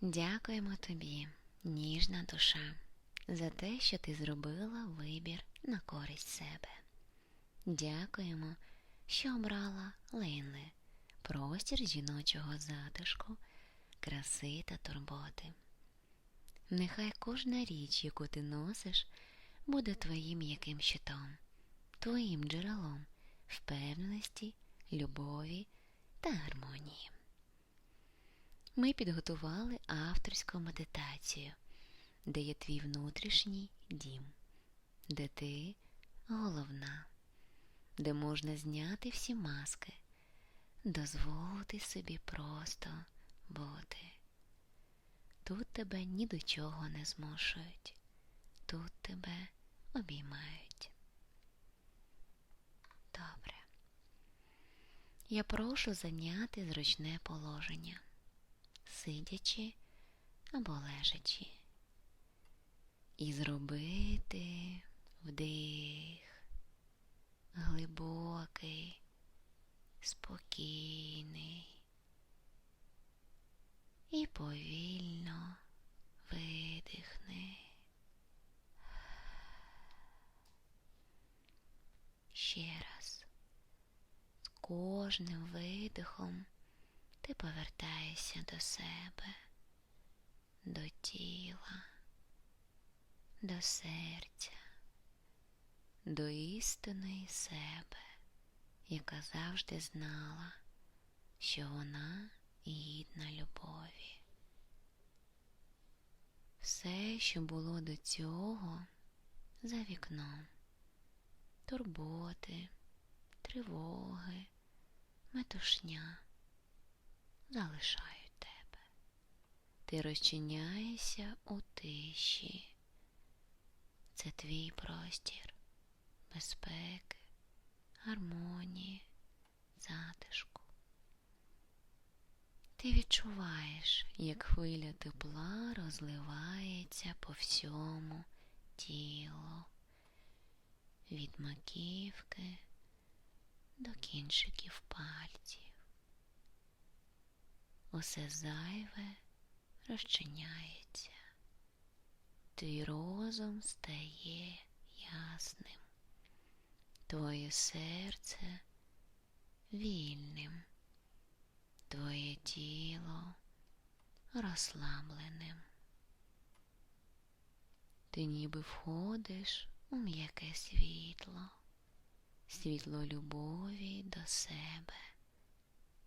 Дякуємо тобі, ніжна душа, за те, що ти зробила вибір на користь себе. Дякуємо, що обрала Лейнли, простір жіночого затишку, краси та турботи. Нехай кожна річ, яку ти носиш, буде твоїм яким щитом, твоїм джерелом впевненості, любові та гармонії. Ми підготували авторську медитацію, де є твій внутрішній дім, де ти головна, де можна зняти всі маски, дозволити собі просто бути. Тут тебе ні до чого не змушують, тут тебе обіймають. Добре. Я прошу зайняти зручне положення, сидячи або лежачи, і зробити вдих глибокий, спокійний і повільно видихни. Ще раз. З кожним видихом ти повертаєшся до себе, до тіла, до серця, до істинної себе, яка завжди знала, що вона гідна любові. Все, що було до цього, за вікном, турботи, тривоги, метушня залишають тебе. Ти розчиняєшся у тиші. Це твій простір безпеки, гармонії, затишку. Ти відчуваєш, як хвиля тепла розливається по всьому тілу, від маківки до кінчиків пальців. Усе зайве розчиняється, твій розум стає ясним, твоє серце вільним. Твоє тіло розслабленим. Ти ніби входиш у м'яке світло, світло любові до себе,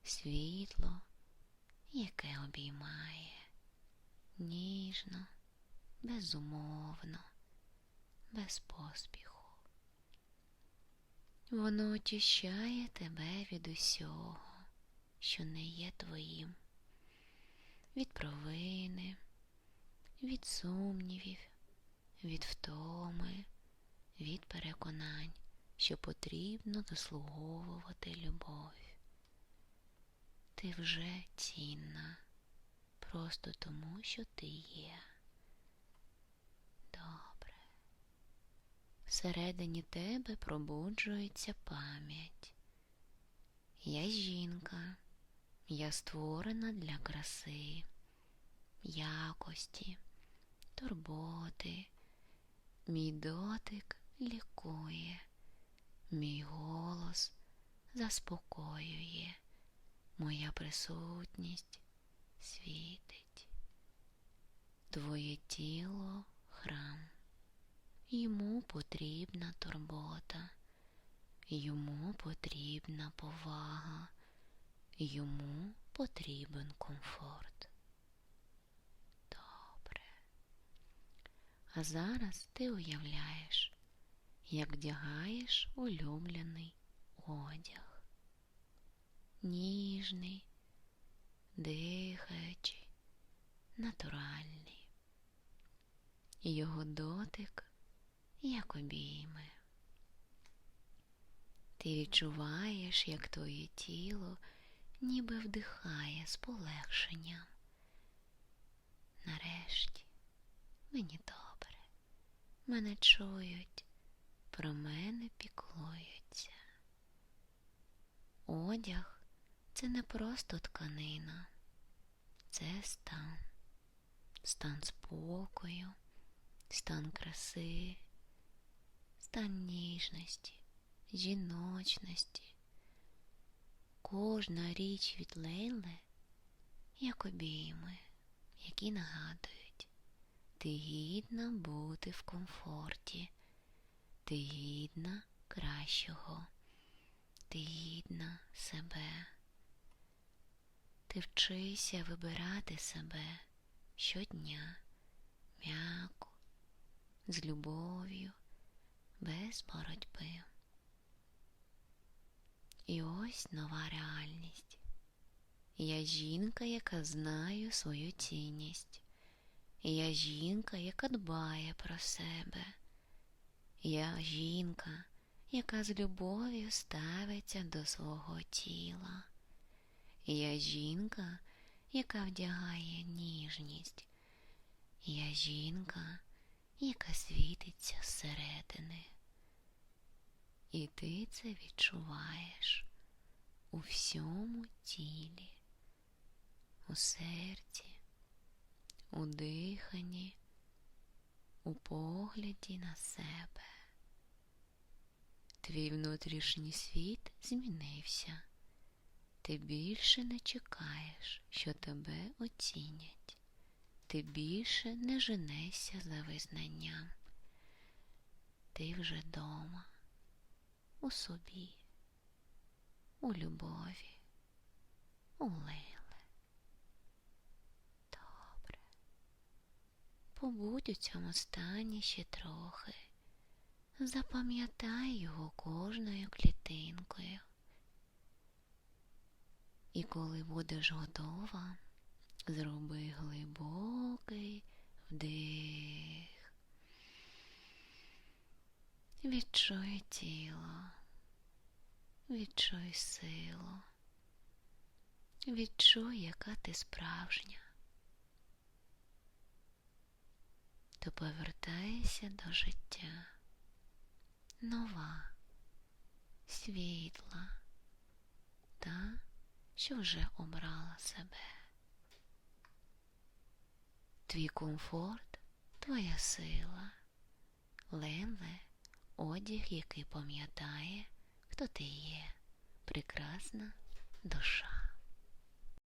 світло, яке обіймає ніжно, безумовно, без поспіху. Воно очищає тебе від усього що не є твоїм, від провини, від сумнівів, від втоми, від переконань, що потрібно заслуговувати любов. Ти вже цінна, просто тому, що ти є. Добре. Всередині тебе пробуджується пам'ять. Я жінка, я створена для краси, якості, турботи, мій дотик лікує, мій голос заспокоює, моя присутність світить, твоє тіло храм, йому потрібна турбота, йому потрібна повага. Йому потрібен комфорт. Добре. А зараз ти уявляєш, як вдягаєш улюблений одяг. Ніжний, дихаючий, натуральний. Його дотик, як обійми. Ти відчуваєш, як твоє тіло ніби вдихає з полегшенням. Нарешті мені добре, мене чують, про мене піклуються. Одяг це не просто тканина, це стан, стан спокою, стан краси, стан ніжності, жіночності. Кожна річ від Лейли, як обійми, які нагадують, ти гідна бути в комфорті, ти гідна кращого, ти гідна себе. Ти вчися вибирати себе щодня м'яко, з любов'ю, без боротьби. І ось нова реальність. Я жінка, яка знає свою цінність. Я жінка, яка дбає про себе. Я жінка, яка з любов'ю ставиться до свого тіла. Я жінка, яка вдягає ніжність. Я жінка, яка світиться зсередини. І ти це відчуваєш у всьому тілі, у серці, у диханні, у погляді на себе. Твій внутрішній світ змінився. Ти більше не чекаєш, що тебе оцінять. Ти більше не женешся за визнанням. Ти вже дома, у собі, у любові, у Лейле. Добре. Побудь у цьому стані ще трохи. Запам'ятай його кожною клітинкою. І коли будеш готова, зроби глибокий вдих. Відчуй тіло, відчуй силу, відчуй, яка ти справжня. То повертайся до життя, нова, світла та що вже обрала себе. Твій комфорт, твоя сила, Ленле одяг, який пам'ятає, хто ти є, прекрасна душа.